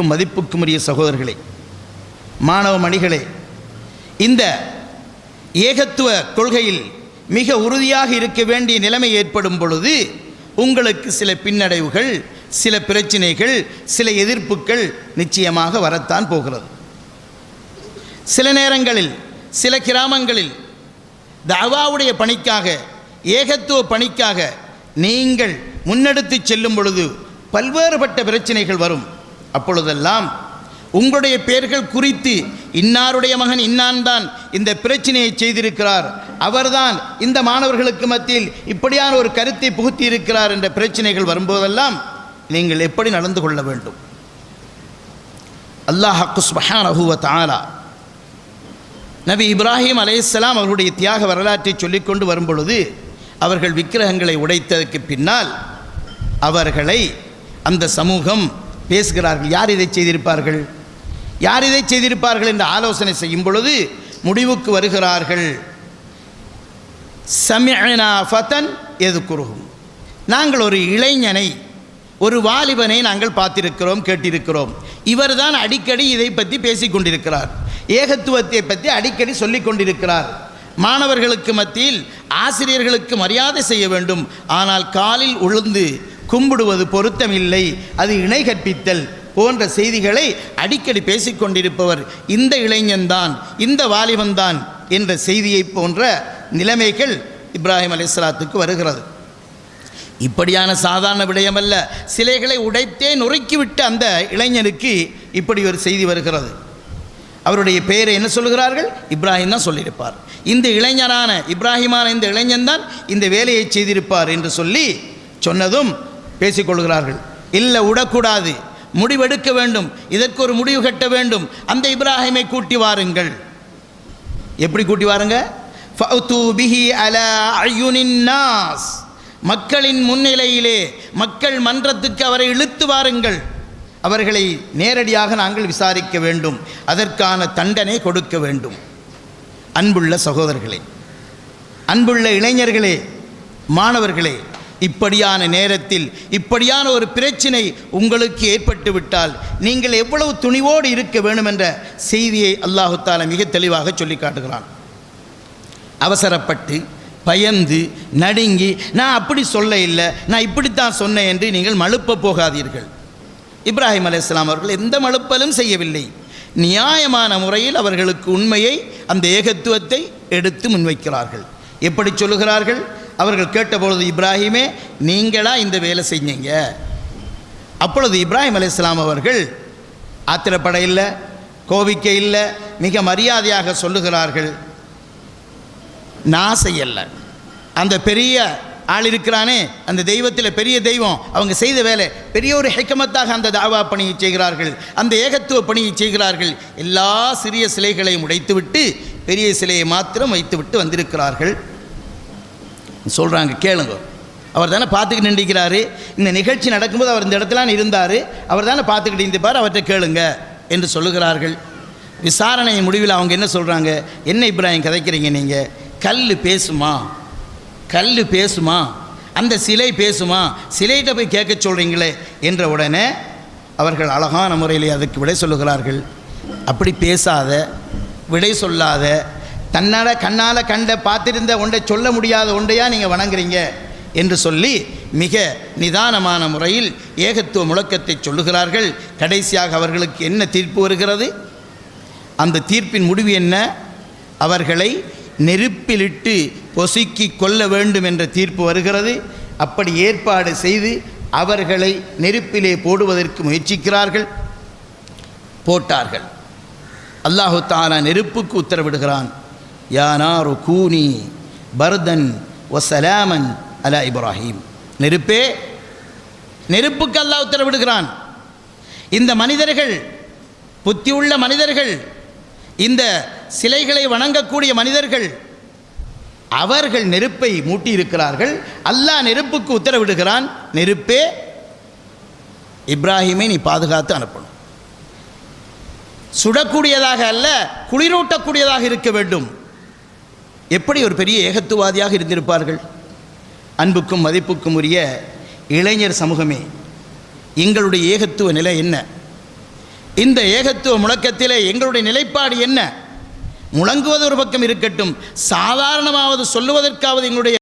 மதிப்புக்கும் உரிய சகோதரர்களே மாணவ மணிகளே இந்த ஏகத்துவ கொள்கையில் மிக உறுதியாக இருக்க வேண்டிய நிலைமை ஏற்படும் பொழுது உங்களுக்கு சில பின்னடைவுகள் சில பிரச்சினைகள் சில எதிர்ப்புகள் நிச்சயமாக வரத்தான் போகிறது. சில நேரங்களில் சில கிராமங்களில் தவாவுடைய பணிக்காக ஏகத்துவ பணிக்காக நீங்கள் முன்னெடுத்து செல்லும் பொழுது பல்வேறுபட்ட பிரச்சனைகள் வரும். அப்பொழுதெல்லாம் உங்களுடைய பெயர்கள் குறித்து இன்னாருடைய மகன் இன்னான் தான் இந்த பிரச்சனையை செய்திருக்கிறார். அவர்தான் இந்த மாணவர்களுக்கு மத்தியில் இப்படியான ஒரு கருத்தை புகுத்தி இருக்கிறார் என்ற பிரச்சனைகள் வரும்போதெல்லாம் நீங்கள் எப்படி நடந்து கொள்ள வேண்டும்? அல்லாஹ் சுபஹானஹு வ நபி இப்ராஹிம் அலைஹிஸ்ஸலாம் அவர்களுடைய தியாக வரலாற்றை சொல்லிக்கொண்டு வரும்பொழுது அவர்கள் விக்கிரகங்களை உடைத்ததற்கு பின்னால் அவர்களை அந்த சமூகம் பேசுகிறார்கள். யார் இதை செய்திருப்பார்கள்? யார் இதை செய்திருப்பார்கள் என்று ஆலோசனை செய்யும் பொழுது முடிவுக்கு வருகிறார்கள். சமிஅனா ஃபதன் எதுக்குருகும். நாங்கள் ஒரு இளைஞனை ஒரு வாலிபனை நாங்கள் பார்த்திருக்கிறோம் கேட்டிருக்கிறோம். இவர்தான் அடிக்கடி இதை பற்றி பேசிக் கொண்டிருக்கிறார். ஏகத்துவத்தை பற்றி அடிக்கடி சொல்லிக் கொண்டிருக்கிறார். மாணவர்களுக்கு மத்தியில் ஆசிரியர்களுக்கு மரியாதை செய்ய வேண்டும். ஆனால் காலில் உழுந்து கும்பிடுவது பொருத்தமில்லை. அது இணை கற்பித்தல் போன்ற செய்திகளை அடிக்கடி பேசிக்கொண்டிருப்பவர் இந்த இளைஞன்தான் இந்த வாலிபன்தான் என்ற செய்தியை போன்ற நிலைமைகள் இப்ராஹிம் அலிஸ்லாத்துக்கு வருகிறது. இப்படியான சாதாரண விடயமல்ல. சிலைகளை உடைத்தே நொறுக்கிவிட்ட அந்த இளைஞனுக்கு இப்படி ஒரு செய்தி வருகிறது. அவருடைய பெயரை என்ன சொல்கிறார்கள் இப்ராஹிம் தான் சொல்லியிருப்பார். இந்த இளைஞரான இப்ராஹிமான இந்த இளைஞன் தான் இந்த வேலையை செய்திருப்பார் என்று சொல்லி சொன்னதும் பேசிக்கொள்கிறார்கள். இல்லை விடக்கூடாது. முடிவெடுக்க வேண்டும். இதற்கு ஒரு முடிவு கட்ட வேண்டும். அந்த இப்ராஹிமை கூட்டி வாருங்கள். எப்படி கூட்டி வாருங்க? பிஹி நாஸ். மக்களின் முன்னிலையிலே மக்கள் மன்றத்துக்கு அவரை இழுத்து வாருங்கள். அவர்களை நேரடியாக நாங்கள் விசாரிக்க வேண்டும். அதற்கான தண்டனை கொடுக்க வேண்டும். அன்புள்ள சகோதரர்களே அன்புள்ள இளைஞர்களே மாணவர்களே இப்படியான நேரத்தில் இப்படியான ஒரு பிரச்சினை உங்களுக்கு ஏற்பட்டு விட்டால் நீங்கள் எவ்வளவு துணிவோடு இருக்க வேண்டும் என்ற செய்தியை அல்லாஹு மிக தெளிவாக சொல்லி காட்டுகிறான். அவசரப்பட்டு பயந்து நடுங்கி நான் அப்படி சொல்ல இல்லை நான் இப்படித்தான் சொன்னேன் என்று நீங்கள் மழுப்ப போகாதீர்கள். இப்ராஹிம் அலைஹிஸ்ஸலாம் அவர்கள் எந்த மழுப்பலும் செய்யவில்லை. நியாயமான முறையில் அவர்களுக்கு உண்மையை அந்த ஏகத்துவத்தை எடுத்து முன்வைக்கிறார்கள். எப்படி சொல்லுகிறார்கள்? அவர்கள் கேட்டபொழுது இப்ராஹிமே நீங்களா இந்த வேலை செஞ்சீங்க? அப்பொழுது இப்ராஹிம் அலைஹிஸ்ஸலாம் அவர்கள் ஆத்திரப்பட இல்லை கோவிக்கை இல்லை மிக மரியாதையாக சொல்லுகிறார்கள். நான் செய்யலை. அந்த பெரிய ஆள் இருக்கிறானே அந்த தெய்வத்தில் பெரிய தெய்வம் அவங்க செய்த வேலை பெரிய ஒரு ஹெக்கமத்தாக அந்த தாவா பணியை செய்கிறார்கள் அந்த ஏகத்துவ பணியை செய்கிறார்கள். எல்லா சிறிய சிலைகளையும் உடைத்துவிட்டு பெரிய சிலையை மாத்திரம் வைத்துவிட்டு வந்திருக்கிறார்கள். சொல்கிறாங்க கேளுங்க. அவர் தானே பார்த்துக்கிட்டு நின்றுக்கிறாரு இந்த நிகழ்ச்சி நடக்கும்போது அவர் இந்த இடத்துல இருந்தார். அவர் தானே பார்த்துக்கிட்டு இருந்திருப்பார் அவர்கிட்ட கேளுங்க என்று சொல்லுகிறார்கள். விசாரணையின் முடிவில் அவங்க என்ன சொல்கிறாங்க என்ன இப்ராஹிம் கதைக்கிறீங்க நீங்கள் கல் பேசுமா? கல் பேசுமா? அந்த சிலை பேசுமா? சிலைகிட்ட போய் கேட்க சொல்கிறீங்களே என்ற உடனே அவர்கள் அழகான முறையில் அதுக்கு விடை சொல்லுகிறார்கள். அப்படி பேசாத விடை சொல்லாத தன்னால் கண்ணால் கண்ட பார்த்திருந்த ஒன்றை சொல்ல முடியாத ஒன்றையா நீங்கள் வணங்குறீங்க என்று சொல்லி மிக நிதானமான முறையில் ஏகத்துவ முழக்கத்தை சொல்லுகிறார்கள். கடைசியாக அவர்களுக்கு என்ன தீர்ப்பு வருகிறது? அந்த தீர்ப்பின் முடிவு என்ன? அவர்களை நெருப்பிலிட்டு பொசுக்கி கொள்ள வேண்டும் என்ற தீர்ப்பு வருகிறது. அப்படி ஏற்பாடு செய்து அவர்களை நெருப்பிலே போடுவதற்கு முயற்சிக்கிறார்கள். போட்டார்கள். அல்லாஹு தாலா நெருப்புக்கு உத்தரவிடுகிறான். யானாரு கூனி பர்தன் ஒசலாமன் அலா இப்ராஹிம். நெருப்பே நெருப்புக்கு அல்லாஹ் உத்தரவிடுகிறான். இந்த மனிதர்கள் புத்தியுள்ள மனிதர்கள் இந்த சிலைகளை வணங்கக்கூடிய மனிதர்கள் அவர்கள் நெருப்பை மூட்டியிருக்கிறார்கள். அல்லாஹ் நெருப்புக்கு உத்தரவிடுகிறான். நெருப்பே இப்ராஹிமை நீ பாதுகாத்து அனுப்பணும். சுடக்கூடியதாக அல்ல குளிரூட்டக்கூடியதாக இருக்க வேண்டும். எப்படி ஒரு பெரிய ஏகத்துவாதியாக இருந்திருப்பார்கள்? அன்புக்கும் மதிப்புக்கும் உரிய இளைஞர் சமூகமே எங்களுடைய ஏகத்துவ நிலை என்ன? இந்த ஏகத்துவ முழக்கத்திலே எங்களுடைய நிலைப்பாடு என்ன? முழங்குவது ஒரு பக்கம் இருக்கட்டும் சாதாரணமாவது சொல்லுவதற்காவது எங்களுடைய